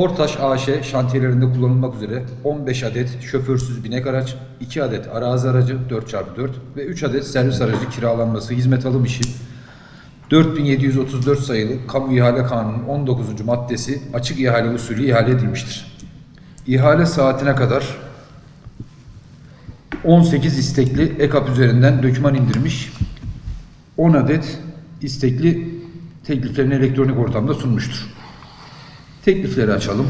Tortaş AŞ şantiyelerinde kullanılmak üzere 15 adet şoförsüz binek araç, 2 adet arazi aracı 4x4 ve 3 adet servis aracı kiralanması hizmet alım işi 4734 sayılı Kamu İhale Kanunu'nun 19. maddesi açık ihale usulü ihale edilmiştir. İhale saatine kadar 18 istekli EKAP üzerinden döküman indirmiş. 10 adet istekli tekliflerini elektronik ortamda sunmuştur. Teklifleri açalım.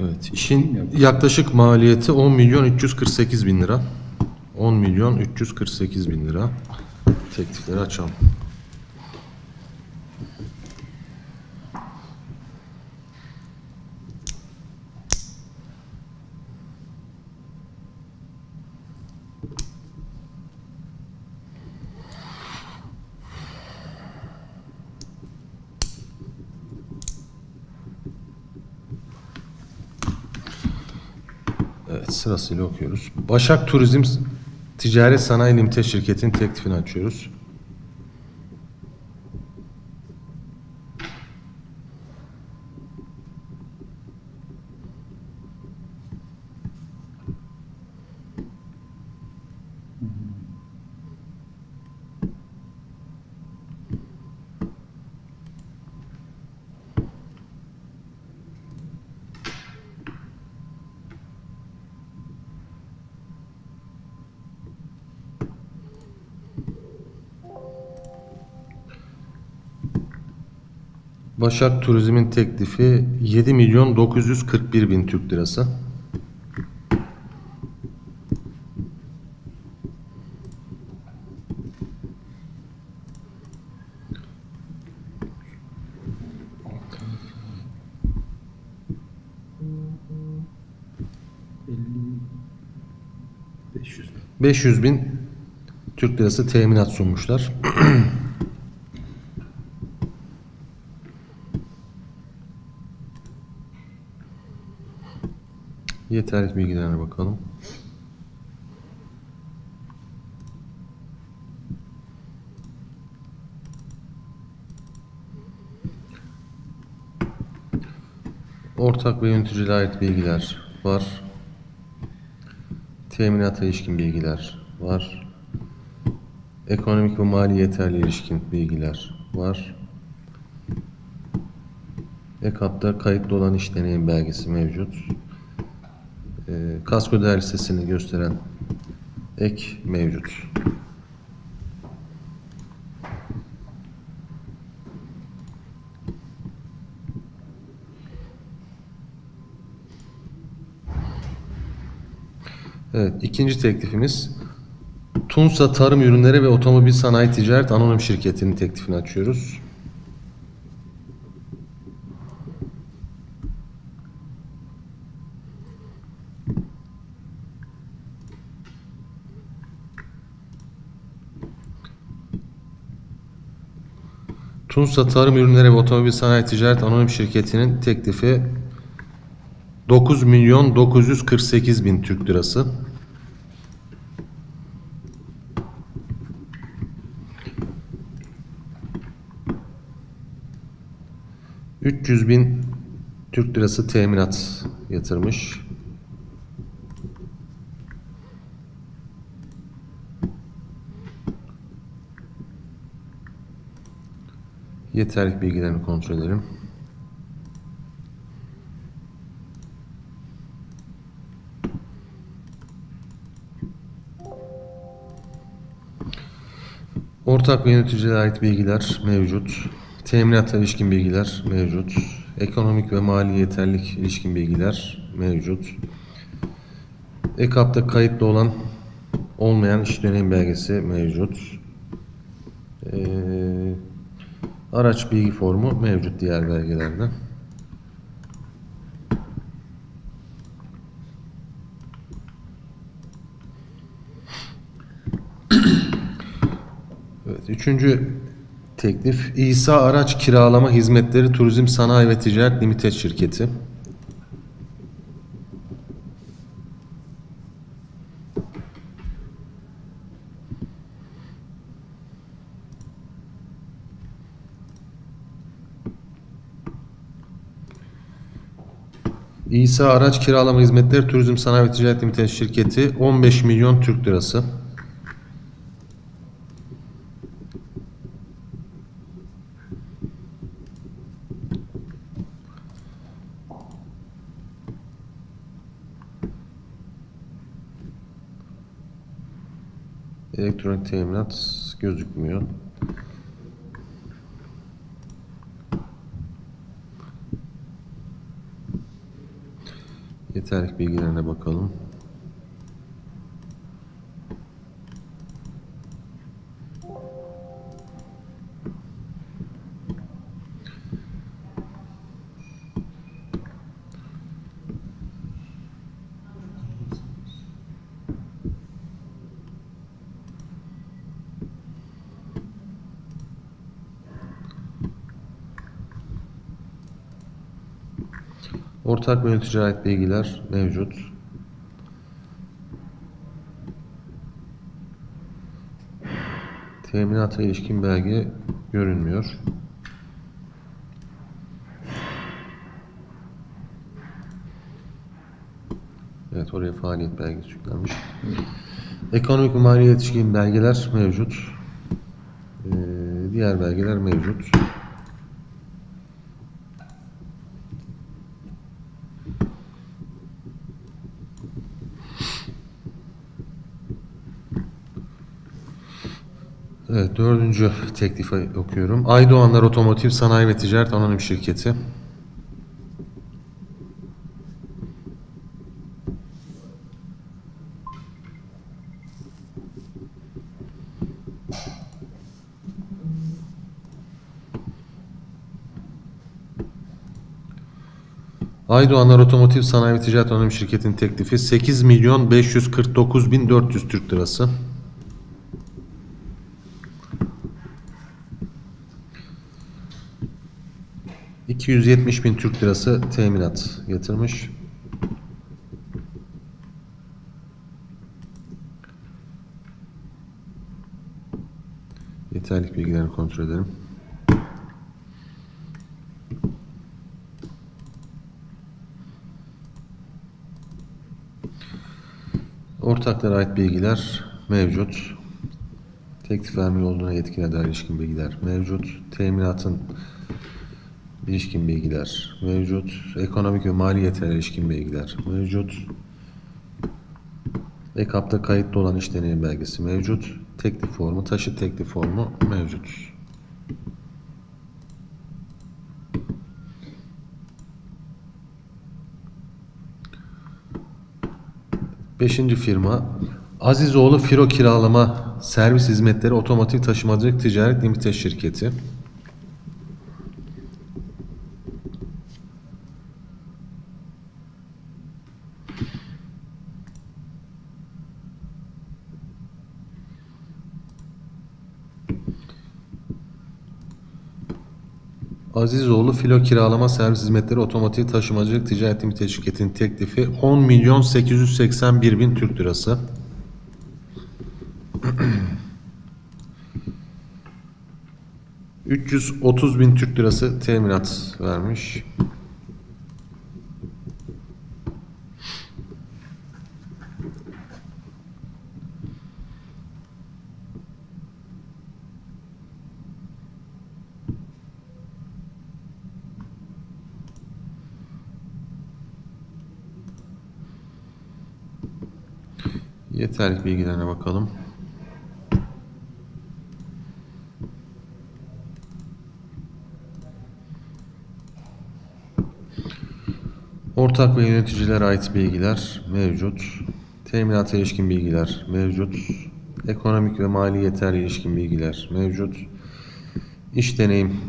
Evet, işin yaklaşık maliyeti 10 milyon 348 bin lira. 10 milyon 348 bin lira. Teklifleri açalım. Evet sırasıyla okuyoruz. Başak Turizm Ticaret Sanayi Limited şirketinin teklifini açıyoruz. Başak Turizm'in teklifi 7 milyon 941 bin Türk lirası. bin. 500 bin Türk lirası teminat sunmuşlar. Yeterli bilgilerine bakalım. Ortak ve yöneticilere ait bilgiler var. Teminata ilişkin bilgiler var. Ekonomik ve mali yeterli ilişkin bilgiler var. EKAP'ta kayıtlı olan iş deneyim belgesi mevcut. Kasko değer listesini gösteren ek mevcut. Evet, ikinci teklifimiz Tunsa Tarım Ürünleri ve Otomobil Sanayi Ticaret Anonim Şirketi'nin teklifini açıyoruz. Tunsa Tarım Ürünleri ve Otomobil Sanayi Ticaret Anonim Şirketi'nin teklifi 9 milyon 948 bin Türk lirası. ...300 bin Türk lirası teminat yatırmış. Yeterli bilgilerini kontrol edelim. Ortak yöneticilere ait bilgiler mevcut. Teminata ilişkin bilgiler mevcut. Ekonomik ve mali yeterlik ilişkin bilgiler mevcut. EKAP'ta kayıtlı olan olmayan iş deneyim belgesi mevcut. Ee, araç bilgi formu mevcut diğer belgelerde. Evet, üçüncü teklif İsa Araç Kiralama Hizmetleri Turizm Sanayi ve Ticaret Limited şirketi. İsa Araç Kiralama Hizmetleri Turizm Sanayi ve Ticaret Limited şirketi 15 milyon Türk lirası. Elektronik teminat gözükmüyor. Yeterlik bilgilerine bakalım. Ortak yöneticiye ait bilgiler mevcut. Teminata ilişkin belge görünmüyor. Evet oraya faaliyet belgesi yüklenmiş. Ekonomik ve mali ilişkin belgeler mevcut. Ee, diğer belgeler mevcut. Evet, dördüncü teklifi okuyorum. Aydoğanlar Otomotiv Sanayi ve Ticaret Anonim Şirketi. Aydoğanlar Otomotiv Sanayi ve Ticaret Anonim Şirketi'nin teklifi 8 milyon 549 bin 400 Türk Lirası. ...270 bin Türk Lirası teminat yatırmış. Yeterlik bilgilerini kontrol edelim. Ortaklara ait bilgiler mevcut. Teklif verme yoluna yetkine dair ilişkin bilgiler mevcut. Teminatın ilişkin bilgiler mevcut. Ekonomik ve mali yeterli ilişkin bilgiler mevcut. EKAP'ta kayıtlı olan iş deneyim belgesi mevcut. Teklif formu, taşı teklif formu mevcut. Beşinci firma Azizoğlu Firo Kiralama Servis Hizmetleri Otomotiv Taşımacılık Ticaret Limited Şirketi. Azizoğlu Filo Kiralama Servis Hizmetleri Otomotiv Taşımacılık Ticaret Limited Şirketi'nin teklifi 10 milyon 881 bin Türk Lirası. ...330 bin Türk Lirası teminat vermiş. Yeterlik bilgilerine bakalım. Ortak ve yöneticilere ait bilgiler mevcut. Teminata ilişkin bilgiler mevcut. Ekonomik ve mali yeterli ilişkin bilgiler mevcut. İş deneyim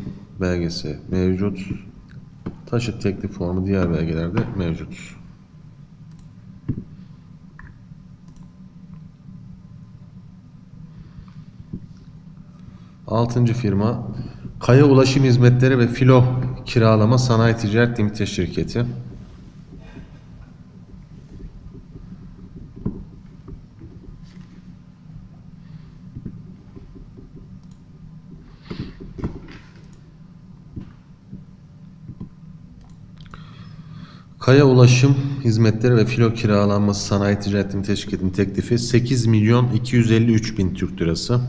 belgesi mevcut. Taşıt teklif formu diğer belgelerde mevcut. Altıncı firma Kaya Ulaşım Hizmetleri ve Filo Kiralama Sanayi Ticaret Limited Şirketi. Kaya Ulaşım Hizmetleri ve Filo Kiralanması Sanayi Ticaret Limite Şirketi'nin teklifi 8 milyon 253 bin Türk Lirası.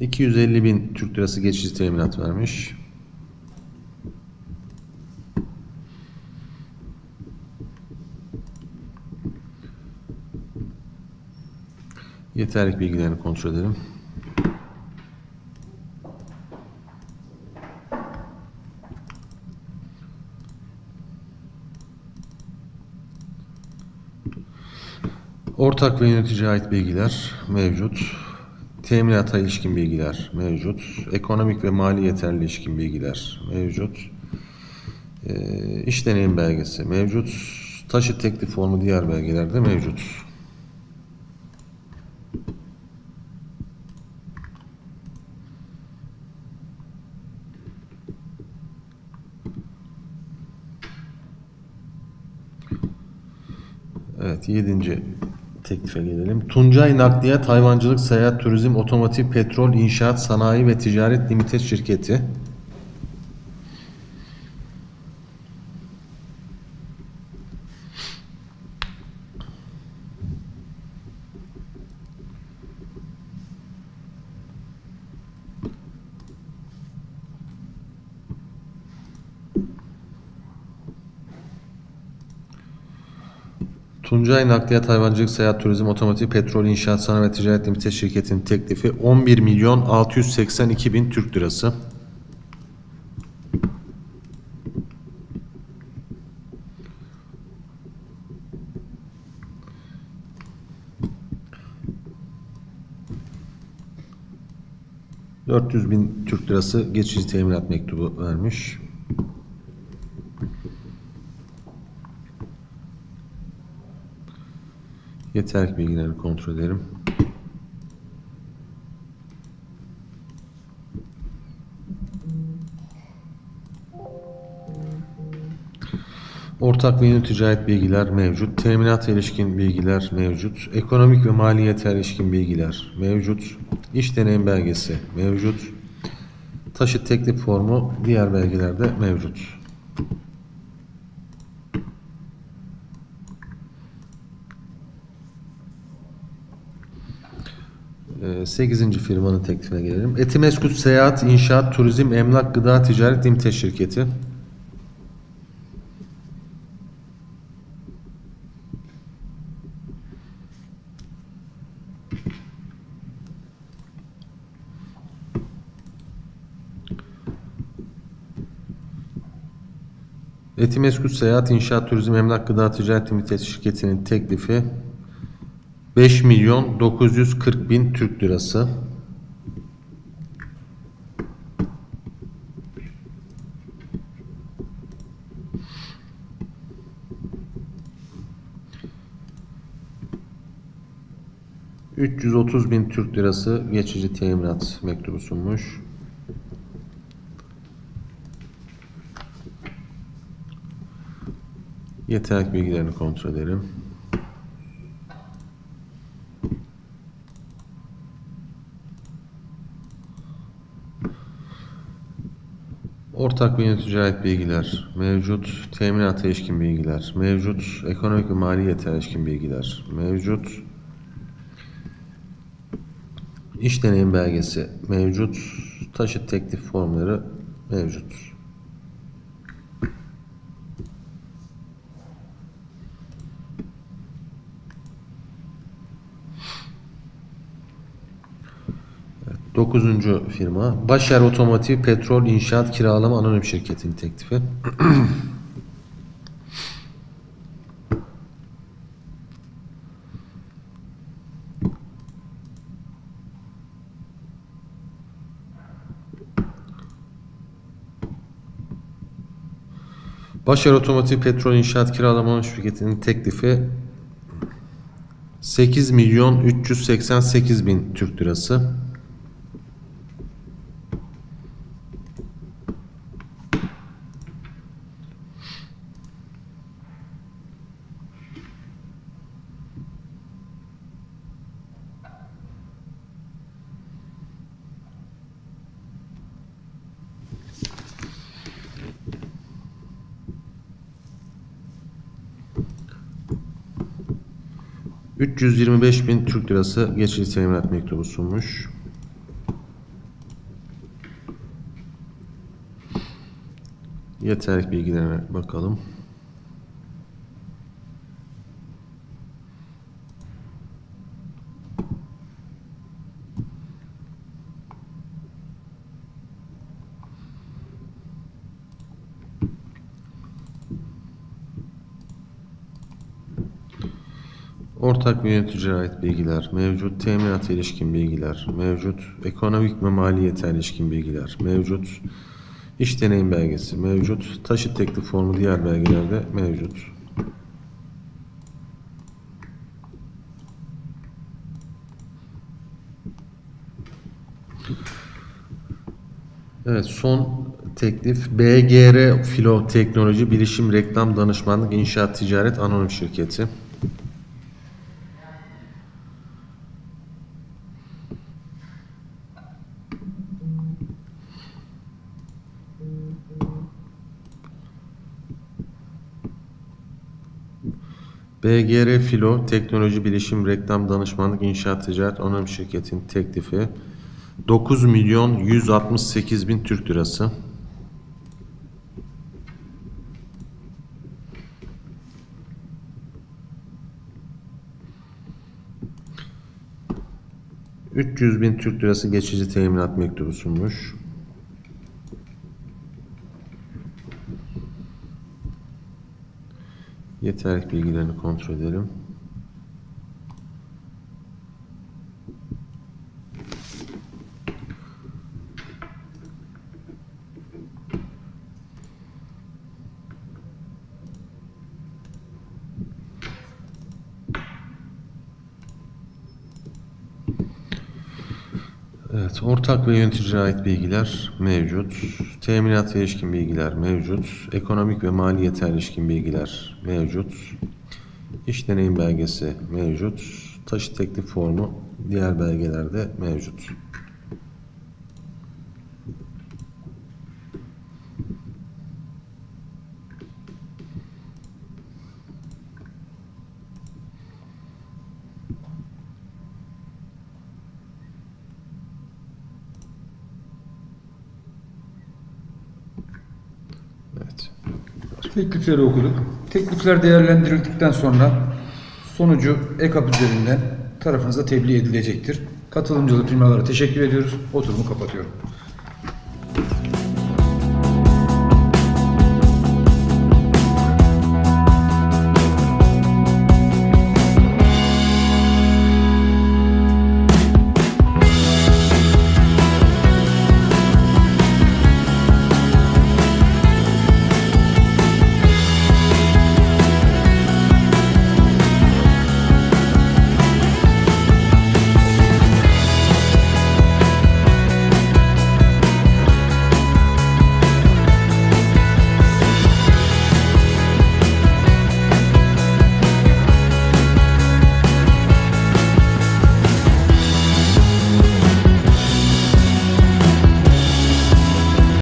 ...250 bin Türk Lirası geçici teminat vermiş. Yeterlik bilgilerini kontrol edelim. Ortak ve yöneticiye ait bilgiler mevcut. Teminata ilişkin bilgiler mevcut. Ekonomik ve mali yeterli ilişkin bilgiler mevcut. Ee, iş deneyim belgesi mevcut. Taşıt teklif formu diğer belgeler de mevcut. Evet, yedinci teklife gelelim. Tuncay Nakliyat Hayvancılık Seyahat Turizm Otomotiv Petrol İnşaat Sanayi ve Ticaret Limited Şirketi. Tuncay Nakliyat Hayvancılık Seyahat Turizm Otomotiv Petrol İnşaat Sanayi ve Ticaret Limited Şirketi'nin teklifi 11 milyon 682 bin Türk Lirası. ...400 bin Türk Lirası geçici teminat mektubu vermiş. Yeterlik bilgilerini kontrol edelim. Ortak ve yönetici ait bilgiler mevcut. Teminata ilişkin bilgiler mevcut. Ekonomik ve maliyete ilişkin bilgiler mevcut. İş deneyim belgesi mevcut. Taşıt teklif formu diğer belgelerde mevcut. 8. firmanın teklifine gelelim. Etimeskut Seyahat, İnşaat, Turizm, Emlak, Gıda, Ticaret Limited Şirketi. Etimeskut Seyahat, İnşaat, Turizm, Emlak, Gıda, Ticaret Limited Şirketi'nin teklifi 5 milyon 940 bin Türk lirası. ...330 bin Türk lirası geçici teminat mektubu sunmuş. Yeterlik bilgilerini kontrol edelim. Yönetici ait bilgiler mevcut. Teminata ilişkin bilgiler mevcut. Ekonomik ve mali yeter ilişkin bilgiler mevcut. İş deneyim belgesi mevcut. Taşıt teklif formları mevcut. Dokuzuncu firma Başer Otomotiv Petrol İnşaat Kiralama Anonim Şirketi'nin teklifi. Başer Otomotiv Petrol İnşaat Kiralama Şirketi'nin teklifi 8 milyon 388 bin Türk lirası. 325 bin Türk lirası geçici teminat mektubu sunmuş. Yeterlik bilgilerine bakalım. Ortak ve yöneticilere ait bilgiler mevcut. Teminata ilişkin bilgiler mevcut. Ekonomik ve mali yeter ilişkin bilgiler mevcut. İş deneyim belgesi mevcut. Taşıt teklif formu diğer belgelerde mevcut. Evet son teklif BGR Filo Teknoloji Bilişim Reklam Danışmanlık İnşaat Ticaret Anonim Şirketi. BGR Filo Teknoloji Bilişim Reklam Danışmanlık İnşaat Ticaret Anonim Şirketi'nin teklifi 9 milyon 168 bin Türk lirası. ...300 bin Türk lirası geçici teminat mektubu sunmuş. Yeterlik bilgilerini kontrol edelim. Ortak ve yöneticilere ait bilgiler mevcut. Teminat ilişkin bilgiler mevcut. Ekonomik ve mali yeter ilişkin bilgiler mevcut. İş deneyim belgesi mevcut. Taşı teklif formu diğer belgelerde mevcut. Teklifleri okuduk. Teklifler değerlendirildikten sonra sonucu EKAP üzerinden tarafınıza tebliğ edilecektir. Katılımcılı firmalara teşekkür ediyoruz. Oturumu kapatıyorum.